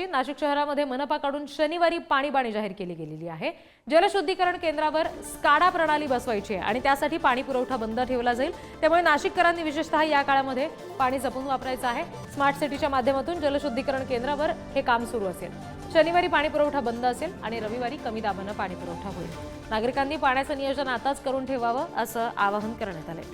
महत्वाची नाशिक शहरामध्ये मनपाकडून शनिवारी पाणीबाणी जाहीर केली गेलेली आहे. जलशुद्धीकरण केंद्रावर स्काडा प्रणाली बसवायची आहे आणि त्यासाठी पाणी पुरवठा बंद ठेवला जाईल. त्यामुळे नाशिककरांनी विशेषतः या काळामध्ये पाणी जपून वापरायचं आहे. स्मार्ट सिटीच्या माध्यमातून जलशुद्धीकरण केंद्रावर हे काम सुरू असेल. शनिवारी पाणी पुरवठा बंद असेल आणि रविवारी कमी दाबानं पाणी पुरवठा होईल. नागरिकांनी पाण्याचं नियोजन आताच करून ठेवावं असं आवाहन करण्यात आलंय.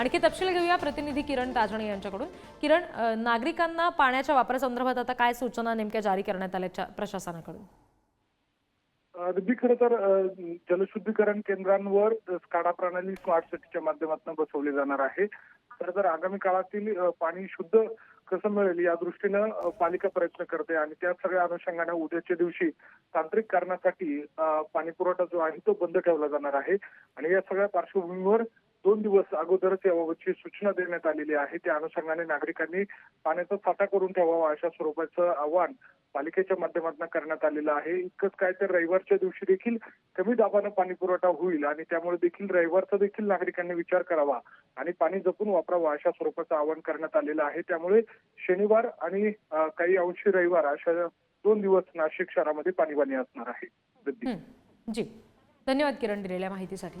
आणखी तपशील घेऊया प्रतिनिधी किरण ताजणे यांच्याकडून. किरण नागरिकांना पाण्याच्या वापरासंदर्भात आता काय सूचना नेमक्या जारी करण्यात आल्या प्रशासनाकडून? अगदी खरं तर जलशुद्धीकरण केंद्रांवर स्काडा प्रणाली स्मार्ट सिटीच्या माध्यमातून बसवली जाणार आहे. खरं तर आगामी काळातील पाणी शुद्ध कसं मिळेल या दृष्टीनं पालिका प्रयत्न करते आणि त्या सगळ्या अनुषंगाने उद्याच्या दिवशी तांत्रिक कारणासाठी पाणी पुरवठा जो आहे तो बंद ठेवला जाणार आहे. आणि या सगळ्या पार्श्वभूमीवर दोन दिवस अगोदरच याबाबतची सूचना देण्यात आलेली आहे. त्या अनुषंगाने नागरिकांनी पाण्याचा साठा करून ठेवावा अशा स्वरूपाचं आवाहन पालिकेच्या माध्यमातून करण्यात आलेलं आहे. इतकंच काय तर रविवारच्या दिवशी देखील कमी दाबानं पाणी पुरवठा होईल आणि त्यामुळे देखील रविवारचा देखील नागरिकांनी विचार करावा आणि पाणी जपून वापरावं अशा स्वरूपाचं आवाहन करण्यात आलेलं आहे. त्यामुळे शनिवार आणि काही अंशी रविवार अशा दोन दिवस नाशिक शहरामध्ये पाणीवाणी असणार आहे. जी. धन्यवाद किरण दिलेल्या माहितीसाठी.